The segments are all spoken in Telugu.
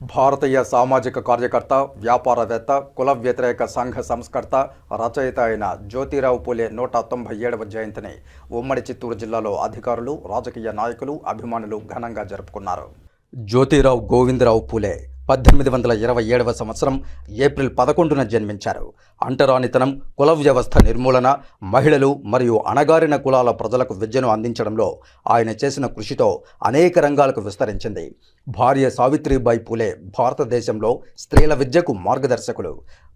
భారతీయ సామాజిక కార్యకర్త వ్యాపారవేత్త కుల వ్యతిరేక సంఘ సంస్కర్త రచయిత అయిన జ్యోతిరావు పూలే నూట తొంభై ఏడవ జయంతిని ఉమ్మడి చిత్తూరు జిల్లాలో అధికారులు రాజకీయ నాయకులు అభిమానులు ఘనంగా జరుపుకున్నారు. జ్యోతిరావు గోవిందరావు పూలే పద్దెనిమిది వందల ఇరవై ఏడవ సంవత్సరం ఏప్రిల్ పదకొండున జన్మించారు. అంటరానితనం కుల వ్యవస్థ నిర్మూలన మహిళలు మరియు అణగారిన కులాల ప్రజలకు విద్యను అందించడంలో ఆయన చేసిన కృషితో అనేక రంగాలకు విస్తరించింది. భార్య సావిత్రిబాయి పూలే భారతదేశంలో స్త్రీల విద్యకు మార్గదర్శకులు.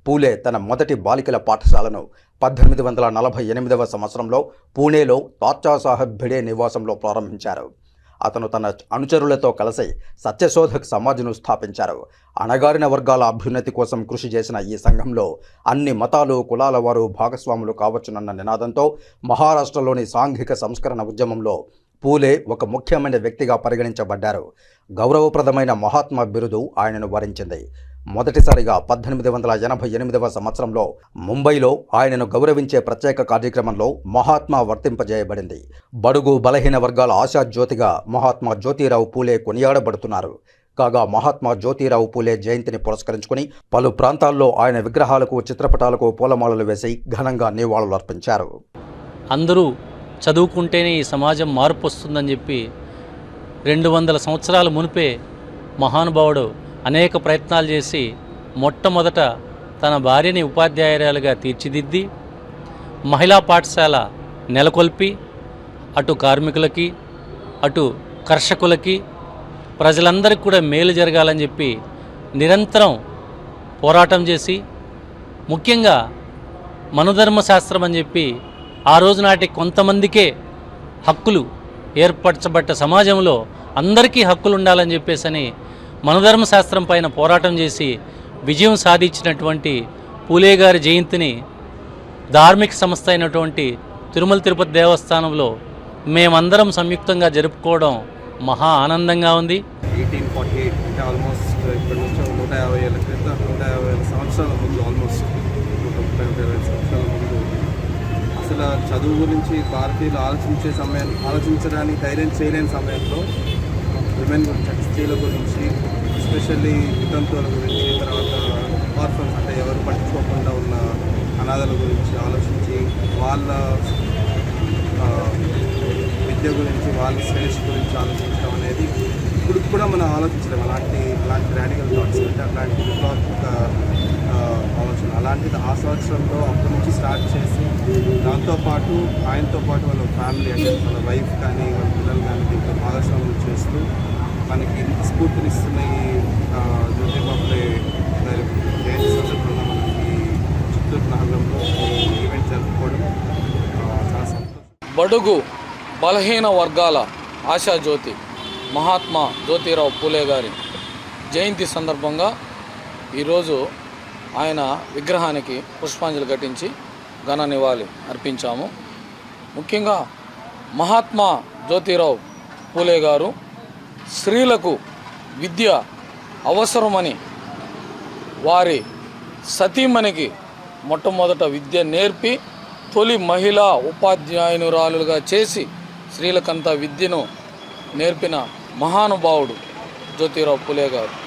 పూలే తన మొదటి బాలికల పాఠశాలను పద్దెనిమిది వందల నలభై ఎనిమిదవ సంవత్సరంలో పూణేలో తాత్యాసాహెబ్ భిడే నివాసంలో ప్రారంభించారు. అతను తన అనుచరులతో కలిసి సత్యశోధక్ సమాజ్ను స్థాపించారు. అణగారిన వర్గాల అభ్యున్నతి కోసం కృషి చేసిన ఈ సంఘంలో అన్ని మతాలు కులాల వారు భాగస్వాములు కావచ్చునన్న నినాదంతో మహారాష్ట్రలోని సాంఘిక సంస్కరణ ఉద్యమంలో పూలే ఒక ముఖ్యమైన వ్యక్తిగా పరిగణించబడ్డారు. గౌరవప్రదమైన మహాత్మా బిరుదు ఆయనను వరించింది. మొదటిసారిగా పద్దెనిమిది వందల ఎనభై ఎనిమిదవ సంవత్సరంలో ముంబైలో ఆయనను గౌరవించే ప్రత్యేక కార్యక్రమంలో మహాత్మా వర్తింపజేయబడింది. బడుగు బలహీన వర్గాల ఆశాజ్యోతిగా మహాత్మా జ్యోతిరావు పూలే కొనియాడబడుతున్నారు. కాగా మహాత్మా జ్యోతిరావు పూలే జయంతిని పురస్కరించుకుని పలు ప్రాంతాల్లో ఆయన విగ్రహాలకు చిత్రపటాలకు పూలమాలలు వేసి ఘనంగా నివాళులర్పించారు అందరూ చదువుకుంటేనే ఈ సమాజం మార్పు వస్తుందని చెప్పి రెండు వందల సంవత్సరాల మునిపే మహానుభావుడు అనేక ప్రయత్నాలు చేసి మొట్టమొదట తన భార్యని ఉపాధ్యాయురాలుగా తీర్చిదిద్ది మహిళా పాఠశాల నెలకొల్పి అటు కార్మికులకి అటు కర్షకులకి ప్రజలందరికీ కూడా మేలు జరగాలని చెప్పి నిరంతరం పోరాటం చేసి ముఖ్యంగా మనోధర్మ శాస్త్రం అని చెప్పి ఆ రోజు నాటి కొంతమందికే హక్కులు ఏర్పరచబడ్డ సమాజంలో అందరికీ హక్కులు ఉండాలని చెప్పేసని అని శాస్త్రం పైన పోరాటం చేసి విజయం సాధించినటువంటి పూలే గారి జయంతిని ధార్మిక సంస్థ అయినటువంటి తిరుమల తిరుపతి దేవస్థానంలో మేమందరం సంయుక్తంగా జరుపుకోవడం మహా ఆనందంగా ఉంది. ఎయిటీన్ ఫార్టీ ఎయిట్ అంటే ఆల్మోస్ట్ ఇక్కడ నుంచి నూట యాభై ఏళ్ళ క్రితం నూట యాభై ఏళ్ళ సంవత్సరాల ముందు ఆల్మోస్ట్ నూట ముప్పై నూట ఇరవై సంవత్సరాల ముందు. అసలు చదువు గురించి భారతీయులు ఆలోచించే సమయం ఆలోచించడానికి ధైర్యం చేయలేని సమయంలో విమెన్ గురించి స్త్రీల గురించి ఎస్పెషల్లీ వితంతువుల గురించి తర్వాత ఆర్ఫన్స్ అంటే ఎవరు పట్టించుకోకుండా ఉన్న అనాథల గురించి ఆలోచించి వాళ్ళ విద్య గురించి వాళ్ళ శ్రేష్ గురించి ఆలోచించడం అనేది ఇప్పుడు కూడా మనం ఆలోచించలేము అలాంటి అలాంటి రాడికల్ థాట్స్ అంటే అలాంటి విప్లవాత్మక ఆలోచన. అలాంటిది ఆ సంవత్సరంలో అప్పటి నుంచి స్టార్ట్ చేసి దాంతోపాటు ఆయనతో పాటు వాళ్ళ ఫ్యామిలీ అంటే వాళ్ళ వైఫ్ కానీ వాళ్ళ పిల్లలు కానీ మనకి ఇంత ఈ జ్యోతిబాబులే గారి జయంతి సందర్భంగా మనం ఈ చిత్తూరు నగరంలో ఈవెంట్ జరుపుకోవడం చాలా సంతోషం. బడుగు బలహీన వర్గాల ఆశాజ్యోతి మహాత్మా జ్యోతిరావు పూలే గారి జయంతి సందర్భంగా ఈరోజు ఆయన విగ్రహానికి పుష్పాంజలి ఘటించి ఘన నివాళి అర్పించాము. ముఖ్యంగా మహాత్మా జ్యోతిరావు పూలే గారు స్త్రీలకు విద్య అవసరమని వారి సతీమణికి మొట్టమొదట విద్య నేర్పి తొలి మహిళా ఉపాధ్యాయునురాలుగా చేసి స్త్రీలకంతా విద్యను నేర్పిన మహానుభావుడు జ్యోతిరావు పులే గారు.